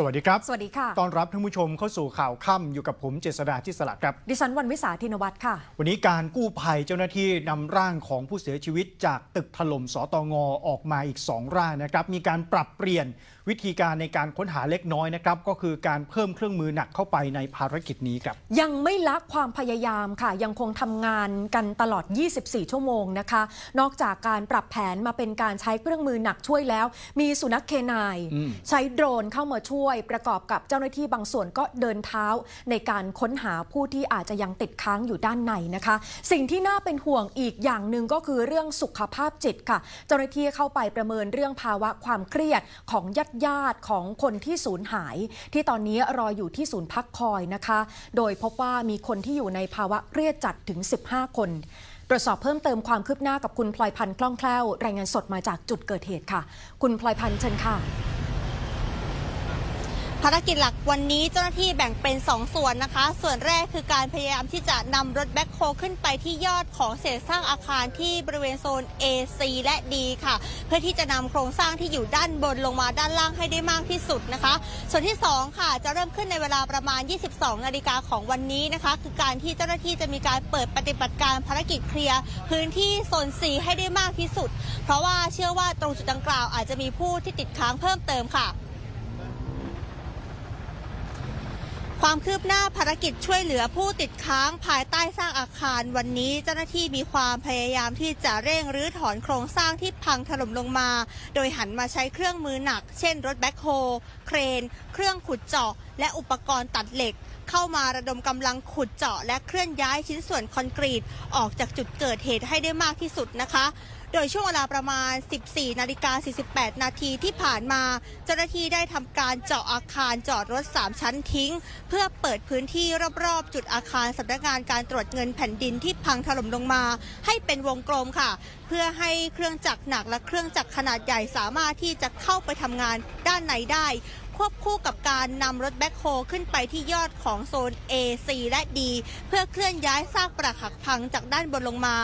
สวัสดีครับ สวัสดีค่ะ ต้อนรับท่านผู้ชมเข้าสู่ข่าวค่ำอยู่กับผมเจษดาที่สลักครับ ดิฉันวันวิสาธินวัตรค่ะ วันนี้การกู้ภัยเจ้าหน้าที่นำร่างของผู้เสียชีวิตจากตึกถล่มสตงออกมาอีก 2 ร่างนะครับ มีการปรับเปลี่ยน วิธีการในการค้นหาเล็กน้อยนะครับ ก็คือการเพิ่มเครื่องมือหนักเข้าไปในภารกิจนี้ครับ ยังไม่ละความพยายามค่ะ ยังคงทำงานกันตลอด 24 ชั่วโมงนะคะ นอกจากการปรับแผนมาเป็นการใช้เครื่องมือหนักช่วยแล้ว มีสุนัขเคนายอืมใช้โดรนเข้ามาช่วย ประกอบกับเจ้าหน้าที่บางส่วนก็เดินเท้า ในการค้นหาผู้ที่อาจจะยังติดค้างอยู่ด้านในนะคะ สิ่งที่น่าเป็นห่วงอีกอย่างหนึ่งก็คือเรื่องสุขภาพจิตค่ะ เจ้าหน้าที่เข้าไปประเมินเรื่องภาวะความเครียดของญาติญาติของคนที่สูญหาย ที่ตอนนี้รออยู่ที่ศูนย์พักคอยนะคะ โดยพบว่ามีคนที่อยู่ในภาวะเครียดจัดถึง 15 คน ตรวจสอบเพิ่มเติมความคืบหน้ากับคุณพลอยพันธ์คล่องแคล่ว รายงานสดมาจากจุดเกิดเหตุค่ะ คุณพลอยพันธ์เชิญค่ะารกิจหลักวันนี้เจ้าหน้าที่แบ่งเป็น 2 ส่วนนะคะ ส่วนแรกคือการพยายามที่จะนำรถแบ็คโฮขึ้นไปที่ยอดของเศษสร้างอาคารที่บริเวณโซน A C และ D ค่ะ เพื่อที่จะนำโครงสร้างที่อยู่ด้านบนลงมาด้านล่างให้ได้มากที่สุดนะคะ ส่วนที่ 2 ค่ะ จะเริ่มขึ้นในเวลาประมาณ 22 นาฬิกาของวันนี้นะคะ คือการที่เจ้าหน้าที่จะมีการเปิดปฏิบัติการภารกิจเคลียร์พื้นที่โซน C ให้ได้มากที่สุด เพราะว่าเชื่อว่าตรงจุดดังกล่าวอาจจะมีผู้ที่ติดค้างเพิ่มเติมค่ะ ความคืบหน้าภารกิจช่วยเหลือผู้ติดค้างภายใต้สร้างอาคารวันนี้เจ้าหน้าที่มีความพยายามที่จะเร่งรื้อถอนโครงสร้างที่พังถล่มลงมา โดยหันมาใช้เครื่องมือหนัก เช่นรถแบ็คโฮ เครน เครื่องขุดเจาะ และอุปกรณ์ตัดเหล็ก เข้ามาระดมกำลังขุดเจาะและเคลื่อนย้ายชิ้นส่วนคอนกรีตออกจากจุดเกิดเหตุให้ได้มากที่สุดนะคะ โดยช่วงเวลาประมาณ 14 นาฬิกา 48 นาทีที่ผ่านมา เจ้าหน้าที่ได้ทำการเจาะอาคารจอดรถ 3 ชั้นทิ้ง เพื่อเปิดพื้นที่รอบๆ จุดอาคารสำนักงานการตรวจเงินแผ่นดินที่พังถล่มลงมา ให้เป็นวงกลมค่ะ เพื่อให้เครื่องจักรหนักและเครื่องจักรขนาดใหญ่สามารถที่จะเข้าไปทำงานด้านในได้ ควบคู่กับการนำรถแบ็คโฮขึ้นไปที่ยอดของโซน A C และ D เพื่อเคลื่อนย้ายซากปรักหักพังจากด้านบนลงมา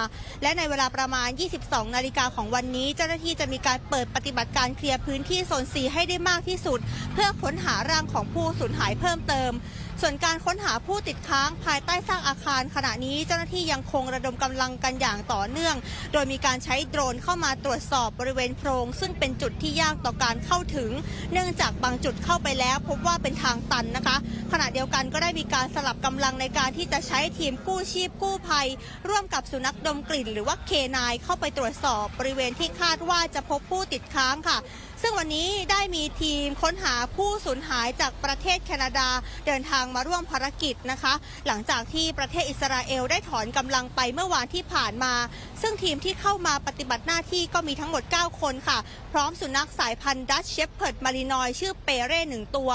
และในเวลาประมาณ 22 นาฬิกาของวันนี้ เจ้าหน้าที่จะมีการเปิดปฏิบัติการเคลียร์พื้นที่โซน C ให้ได้มากที่สุด เพื่อค้นหาร่างของผู้สูญหายเพิ่มเติมส่วนการค้นหาผู้ติดค้างภายใต้สร้างอาคาร ขณะนี้เจ้าหน้าที่ยังคงระดมกำลังกันอย่างต่อเนื่อง โดยมีการใช้โดรนเข้ามาตรวจสอบบริเวณโพรง ซึ่งเป็นจุดที่ยากต่อการเข้าถึง เนื่องจากบางจุดเข้าไปแล้ว พบว่าเป็นทางตันนะคะ ขณะเดียวกันก็ได้มีการสลับกำลังในการที่จะใช้ทีมกู้ชีพกู้ภัย ร่วมกับสุนัขดมกลิ่น หรือว่าเคนายเข้าไปตรวจสอบบริเวณที่คาดว่าจะพบผู้ติดค้างค่ะ ซึ่งวันนี้ได้มีทีมค้นหาผู้สูญหายจากประเทศแคนาดาเดินทางมาร่วมภารกิจนะคะ หลังจากที่ประเทศอิสราเอลได้ถอนกำลังไปเมื่อวานที่ผ่านมา ซึ่งทีมที่เข้ามาปฏิบัติหน้าที่ก็มีทั้งหมด 9 คนค่ะ พร้อมสุนัขสายพันธุ์ดัชเชฟเพิร์ดมารีนอยชื่อเปเร่หนึ่งตัว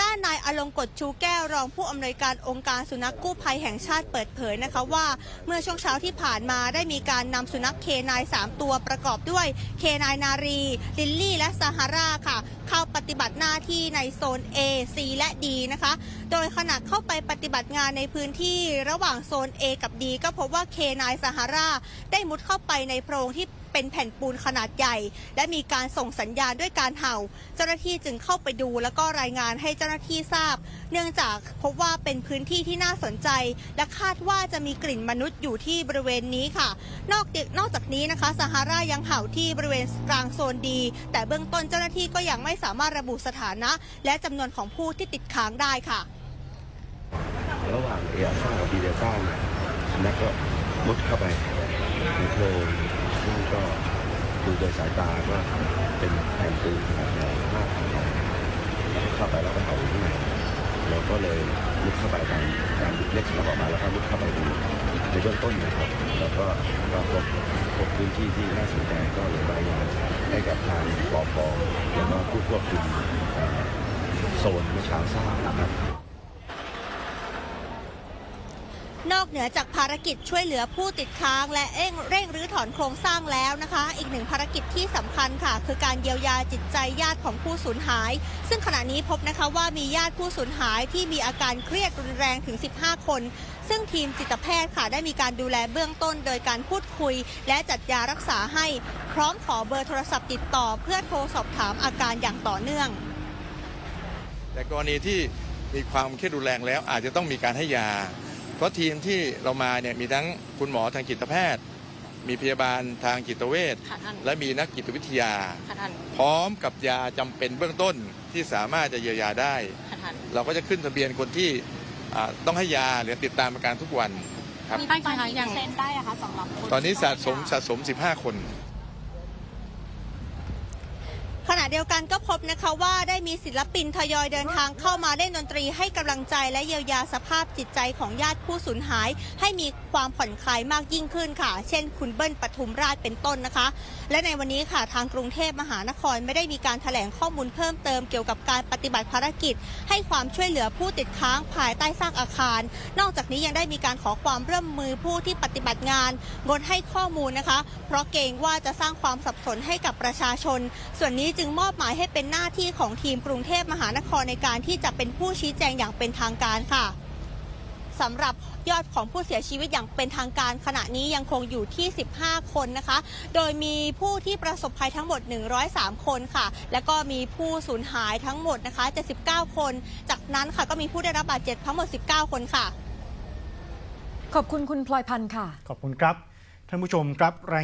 ด้านนายอลงกฎชูแก้วรองผู้อำนวยการองค์การสุนัขกู้ภัยแห่งชาติเปิดเผยนะคะว่า เมื่อช่วงเช้าที่ผ่านมาได้มีการนำสุนัขเคนาย3ตัวประกอบด้วยเคนายนารีลิลลี่และซาฮาราค่ะ เข้าปฏิบัติหน้าที่ในโซน A C และ D นะคะ โดยขณะเข้าไปปฏิบัติงานในพื้นที่ระหว่างโซน A กับ D ก็พบว่าเคนายซาฮาราได้มุดเข้าไปในโพรงที่ เป็นแผ่นปูนขนาดใหญ่ และมีการส่งสัญญาณด้วยการเห่า เจ้าหน้าที่จึงเข้าไปดูแล้วก็รายงานให้เจ้าหน้าที่ทราบ เนื่องจากพบว่าเป็นพื้นที่ที่น่าสนใจ และคาดว่าจะมีกลิ่นมนุษย์อยู่ที่บริเวณนี้ค่ะ นอกนอกจากนี้นะคะซาฮารายังเห่าที่บริเวณกลางโซนดี แต่เบื้องต้นเจ้าหน้าที่ก็ยังไม่สามารถระบุสถานะ และจำนวนของผู้ที่ติดค้างได้ค่ะ ระหว่างเอลซ่ากับบีเดลต้าเนี่ยนัขก็มุดเข้าไปในโพรง ซึ่งก็ดูโดยสายตาก็เป็นแผ่นปูนขนาดใหญ่มากขนาดแล้วเข้าไปแล้วก็เห่าอยู่ข้างในเราก็เลยมุดเข้าไปตามตามเล็กสุนัขออกมาแล้วก็มุดเข้าไปดูในเบื้องต้นนะครับ แล้วก็ก็พบพบพื้นที่ที่น่าสนใจก็เลยรายงานให้กับทางปอพแล้วก็ผู้ควบคุมเอ่อโซนเมื่อเช้าทราบนะครับ นอกเหนือจากภารกิจช่วยเหลือผู้ติดค้าง และเร่งเร่งรื้อถอนโครงสร้างแล้วนะคะ อีกหนึ่งภารกิจที่สำคัญค่ะ คือการเยียวยาจิตใจญาติของผู้สูญหาย ซึ่งขณะนี้พบนะคะว่ามีญาติผู้สูญหายที่มีอาการเครียดรุนแรงถึง 15 คน ซึ่งทีมจิตแพทย์ค่ะได้มีการดูแลเบื้องต้น โดยการพูดคุย และจัดยารักษาให้ พร้อมขอเบอร์โทรศัพท์ติดต่อ เพื่อโทรสอบถามอาการอย่างต่อเนื่อง แต่กรณีที่มีความเครียดรุนแรงแล้วอาจจะต้องมีการให้ยา ราะทีมที่เรามาเนี่ยมีทั้งคุณหมอทางจิตแพทย์ มีพยาบาลทางจิตเวชค่ะท่านและมีนักจิตวิทยา ค่ะท่านพร้อมกับยาจำเป็นเบื้องต้นที่สามารถจะเยียวยาได้ ค่ะท่านเราก็จะขึ้นทะเบียนคนที่อ่าต้องให้ยาหรือติดตามอาการทุกวัน ครับท่านคะอย่าง เซ็นได้อะคะสำหรับคนตอนนี้สะสมสะสม 15 คน ขณะเดียวกันก็พบนะคะว่าได้มีศิลปินทยอยเดินทางเข้ามาเล่นดนตรีให้กำลังใจและเยียวยาสภาพจิตใจของญาติผู้สูญหาย ให้มีความผ่อนคลายมากยิ่งขึ้นค่ะ เช่น คุณเบิ้ลปทุมราชเป็นต้นนะคะ และในวันนี้ค่ะทางกรุงเทพมหานครไม่ได้มีการแถลงข้อมูลเพิ่มเติมเกี่ยวกับการปฏิบัติภารกิจ ให้ความช่วยเหลือผู้ติดค้างภายใต้ซากอาคาร นอกจากนี้ยังได้มีการขอความร่วมมือผู้ที่ปฏิบัติงานงดให้ข้อมูลนะคะ เพราะเกรงว่าจะสร้างความสับสนให้กับประชาชน ส่วนนี้จึงมอบหมายให้เป็นหน้าที่ของทีมกรุงเทพมหานครในการที่จะเป็นผู้ชี้แจงอย่างเป็นทางการค่ะสำหรับยอดของผู้เสียชีวิตอย่างเป็นทางการขณะนี้ยังคงอยู่ที่ 15 คนนะคะ โดยมีผู้ที่ประสบภัยทั้งหมด 103 คนค่ะ แล้วก็มีผู้สูญหายทั้งหมดนะคะ 79 คน จากนั้นค่ะก็มีผู้ได้รับบาดเจ็บทั้งหมด 19 คนค่ะ ขอบคุณคุณพลอยพันธ์ค่ะ ขอบคุณครับ ท่านผู้ชมครับราย